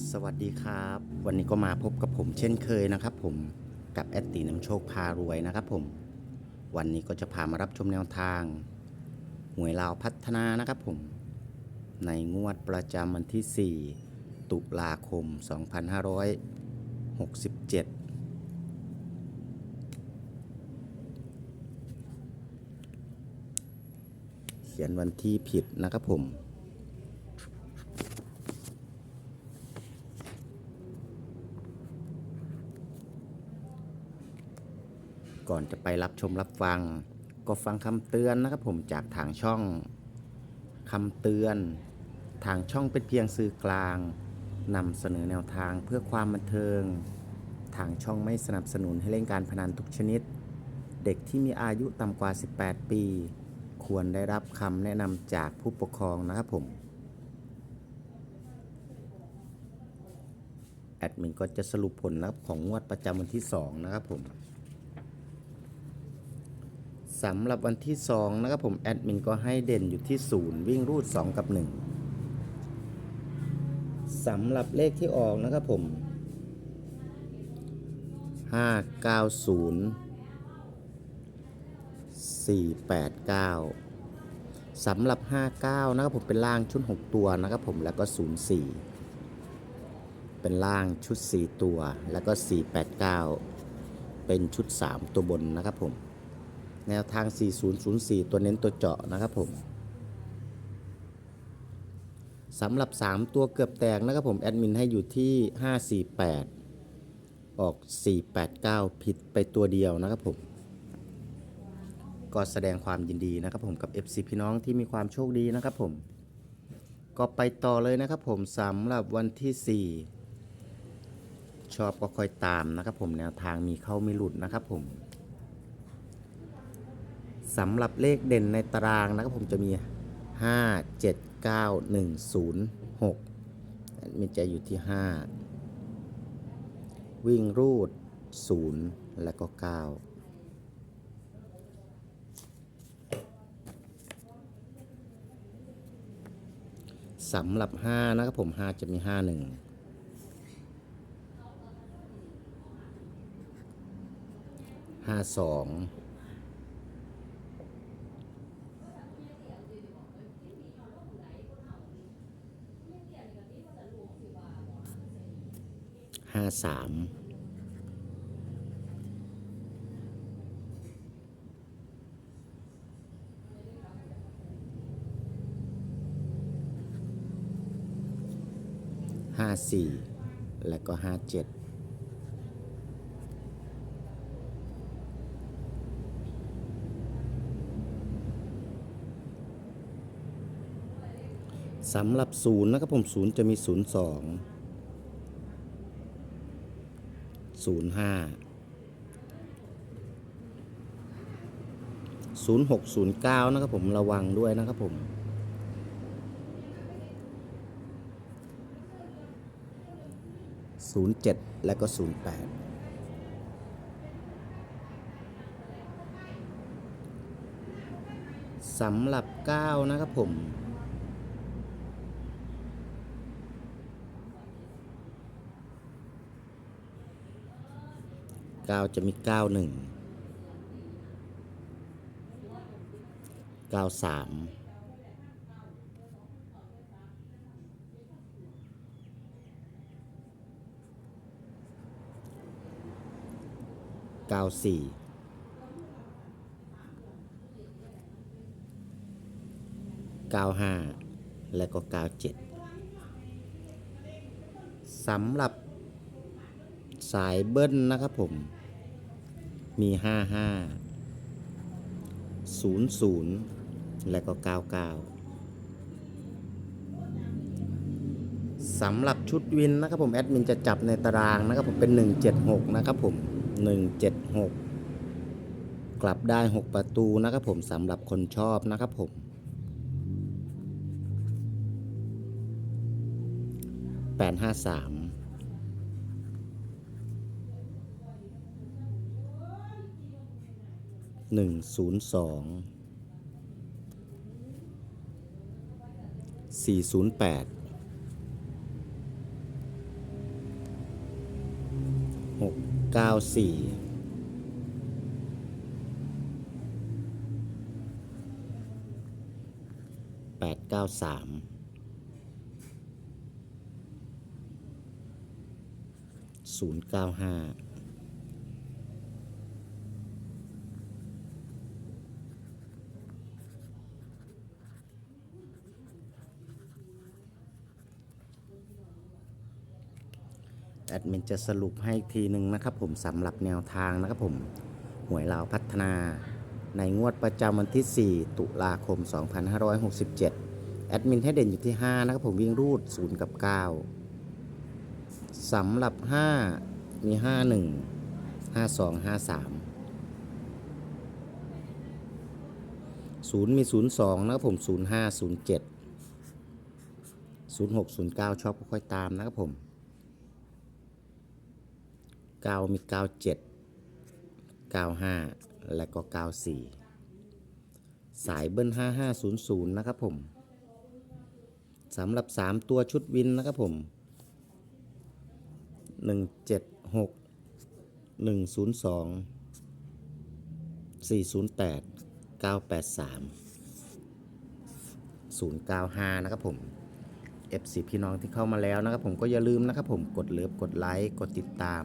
สวัสดีครับ วันนี้ก็มาพบกับผมเช่นเคยนะครับ ผมกับแอดตีน้ำโชคพารวยนะครับ ผม วันนี้ก็จะพามารับชมแนวทางหวยลาวพัฒนานะครับ ผม ในงวดประจำวันที่ 4 ตุลาคม 2567เขียนวันที่ผิดนะครับผม ก่อนจะไปรับชมรับฟัง ก็ฟังคำเตือนนะครับผมจากทางช่องคำเตือน ทางช่องเป็นเพียงสื่อกลางนำเสนอแนวทางเพื่อความบันเทิง ทางช่องไม่สนับสนุนให้เล่นการพนันทุกชนิด เด็กที่มีอายุต่ำกว่า 18 ปี ควรได้รับคำแนะนำจากผู้ปกครองนะครับผมแอดมินก็จะสรุปผลลัพธ์ของงวดประจำวันที่ 2 นะครับผม สำหรับวันที่ 2 นะครับผมแอดมินก็ให้เด่นอยู่ที่ 0 วิ่งรูด 2 กับ 1 สำหรับเลขที่ออกนะครับผม 590 489 สำหรับ 59 นะครับผมเป็นล่างชุด 6 ตัวนะครับผมแล้วก็ 04 เป็นล่างชุด 4 ตัวแล้วก็ 489 เป็นชุด 3 ตัวบนนะครับผม แนวทาง 4004 ตัวเน้นตัวเจาะนะครับผมสำหรับ 3 ตัวเกือบแตกนะครับผมแอดมินให้อยู่ที่ 548 ออก 489 ผิดไปตัวเดียวนะครับผมก็แสดงความยินดีนะครับผมกับ FC พี่น้องที่มีความโชคดีนะครับผม ก็ไปต่อเลยนะครับผมสำหรับวันที่ 4 ชอบก็ค่อยตามนะครับผมแนวทางมีเข้าไมีหลุดนะครับผม สำหรับเลขเด่นในตารางนะครับผมจะมี 5 7 9 1 0 6มีจะอยู่ที่ 5 วิ่งรูด 0 แล้วก็ 9สำหรับ 5 นะครับผม 5 จะมี 5 1 5 2 ห้าสามห้าสี่และก็ห้าเจ็ดสำหรับศูนย์นะครับผมศูนย์จะมีศูนย์สอง ศูนย์ห้าศูนย์หกศูนย์เก้านะครับผมระวังด้วยนะครับผมศูนย์เจ็ดและก็ศูนย์แปดสำหรับเก้านะครับผม เก้าจะมีเก้าหนึ่งเก้าสามเก้าสี่เก้าห้าและก็เก้าเจ็ดสำหรับสายเบิ้ลนะครับผม มี55 00และก็99สำหรับชุดวินนะครับผมแอดมินจะจับในตารางนะครับผมเป็น 176 นะครับผม 176 กลับได้ 6 ประตูนะครับผมสำหรับคนชอบนะครับผม 853 หนึ่งศูนย์สองสี่ศูนย์แปดหกเก้าสี่แปดเก้าสามศูนย์เก้าห้า แอดมินจะสรุปให้อีกทีหนึ่งนะครับผมสำหรับแนวทางนะครับผมหวยลาวพัฒนา ในงวดประจำวันที่ 4 ตุลาคม 2567 แอดมินให้เด่นอยู่ที่ 5 นะครับผมวิ่งรูด 0 กับ 9สำหรับ 5 มี 51 52 53 0 มี 02 นะครับผม 05 07 06 09 ชอบก็ค่อยตามนะครับผม 9 มี 97 95 และก็ 94 สายเบิ้ล 5500 นะครับผมสำหรับ 3 ตัวชุดวินนะครับผม 176 102 408 983 095 นะครับผม FC พี่น้องที่เข้ามาแล้วนะครับผมก็อย่าลืมนะครับผมกดเลิฟกดไลค์ กดติดตาม